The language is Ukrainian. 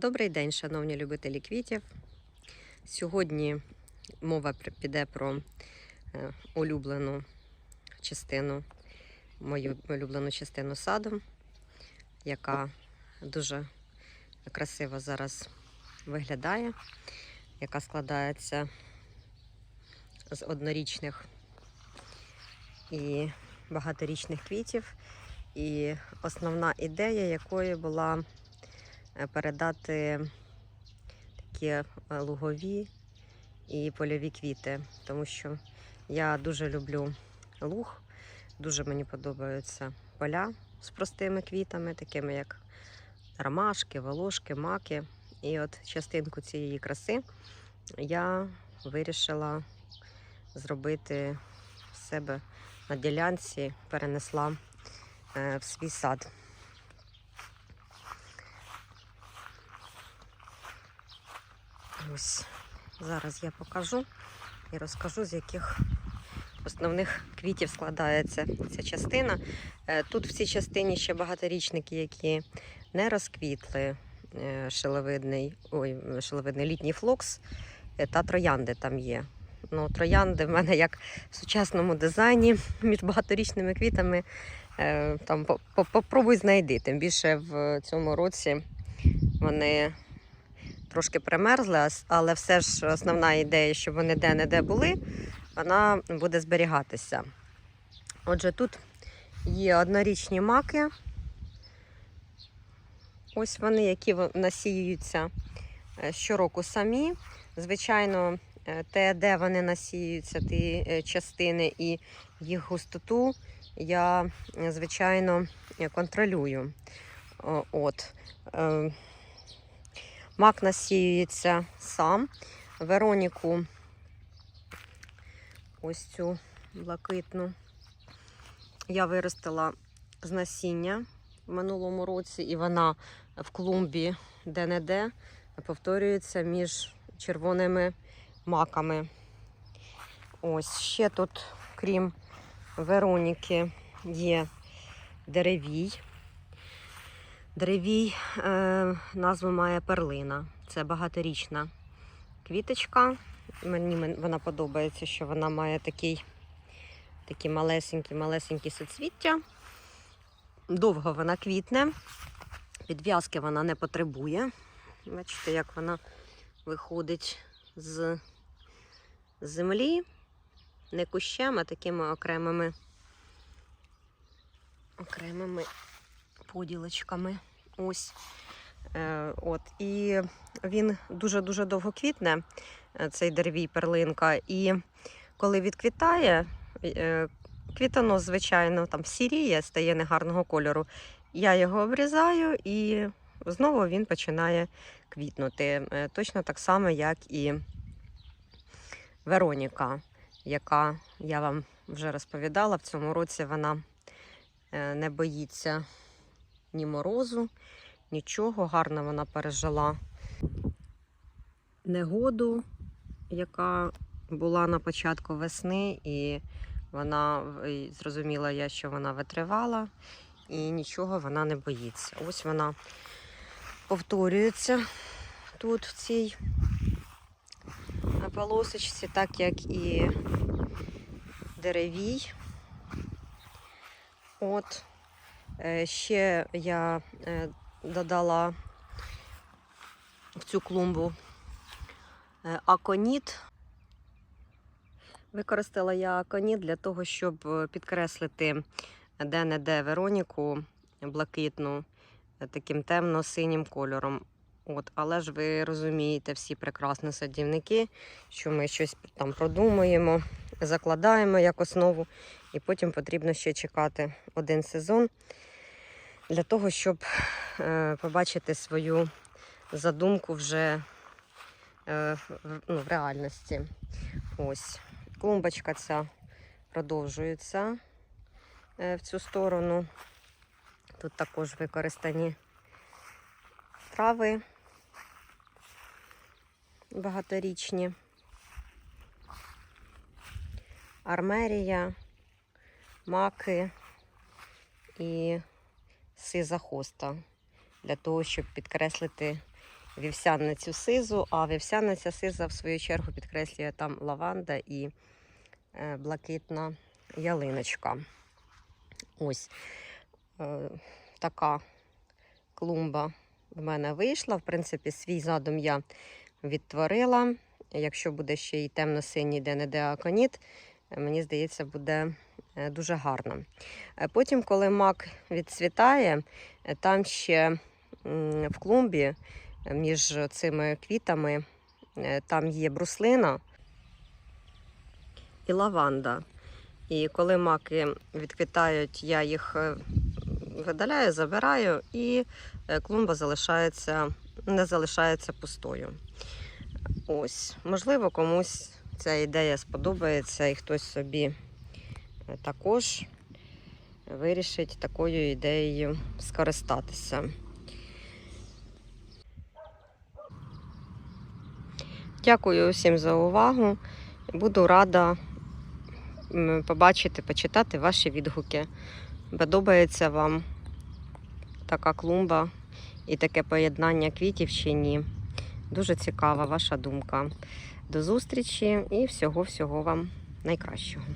Добрий день, шановні любителі квітів. Сьогодні мова піде про е, улюблену частину, мою улюблену частину саду, яка дуже красиво зараз виглядає, яка складається з однорічних і багаторічних квітів. І основна ідея якої була передати такі е, лугові і польові квіти, тому що я дуже люблю луг, дуже мені подобаються поля з простими квітами, такими як ромашки, волошки, маки. І от частинку цієї краси я вирішила зробити в себе на ділянці, перенесла е, в свій сад. Ось зараз я покажу і розкажу, з яких основних квітів складається ця частина. Е, Тут в цій частині ще багаторічники, які не розквітли. Е, Шиловидний, ой, шиловидний літній флокс е, та троянди там є. Ну, троянди в мене як в сучасному дизайні між багаторічними квітами. Там по- по- попробуй знайди. Тим більше в цьому році вони трошки примерзли, але все ж основна ідея, щоб вони де-не-де були, вона буде зберігатися. Отже, тут є однорічні маки. Ось вони, які насіюються е, щороку самі. Звичайно, е, те, де вони насіюються, ті е, частини і їх густоту, я, звичайно, контролюю. От. Мак насіюється сам. Вероніку, ось цю блакитну, я виростила з насіння в минулому році, і вона в клумбі де-не-де повторюється між червоними маками. Ось ще тут, крім Вероніки, є деревій. Деревій е, назву має перлина. Це багаторічна квіточка. Мені вона подобається, що вона має такий, такі малесенькі, малесенькі суцвіття. Довго вона квітне. Підв'язки вона не потребує. Бачите, як вона виходить з землі. Не кущем, а такими окремими, окремими поділочками. Ось. Е, от. І він дуже-дуже довго квітне, е, цей деревій перлинка. І коли відквітає, е, звичайно, там сіріє, стає негарного кольору. Я його обрізаю і знову він починає квітнути. Точно так само, як і Вероніка, яка я вам вже розповідала, в цьому році вона не боїться ні морозу, нічого. Гарно вона пережила негоду, яка була на початку весни, і вона зрозуміла я, що вона витривала, і нічого вона не боїться. Ось вона повторюється тут, в цій полосочці, так як і деревій. От. Е, Ще я е, додала в цю клумбу е, аконіт. Використала я аконіт для того, щоб підкреслити де-не-де Вероніку блакитну таким темно-синім кольором. От, але ж ви розумієте, всі прекрасні садівники, що ми щось там продумуємо, закладаємо як основу, і потім потрібно ще чекати один сезон для того, щоб е, побачити свою задумку вже е, в, ну, в реальності. Ось клумбочка ця продовжується е, в цю сторону. Тут також використані трави багаторічні, армерія, маки і сиза хоста для того, щоб підкреслити вівсяницю сизу, а вівсяниця сиза, в свою чергу, підкреслює там лаванда і е, блакитна ялиночка. Ось е, така клумба в мене вийшла. В принципі, свій задум я відтворила. Якщо буде ще й темно-синій де-не-де аконіт, мені здається, буде е, дуже гарно. Е, Потім, коли мак відцвітає, е, там ще в клумбі між цими квітами там є бруслина і лаванда. І коли маки відквітають, я їх видаляю, забираю, і клумба залишається, не залишається пустою. Ось, можливо, комусь ця ідея сподобається, і хтось собі е, також вирішить такою ідеєю скористатися. Дякую усім за увагу. Буду рада побачити, почитати ваші відгуки. Подобається вам така клумба і таке поєднання квітів чи ні. Дуже цікава ваша думка. До зустрічі і всього-всього вам найкращого.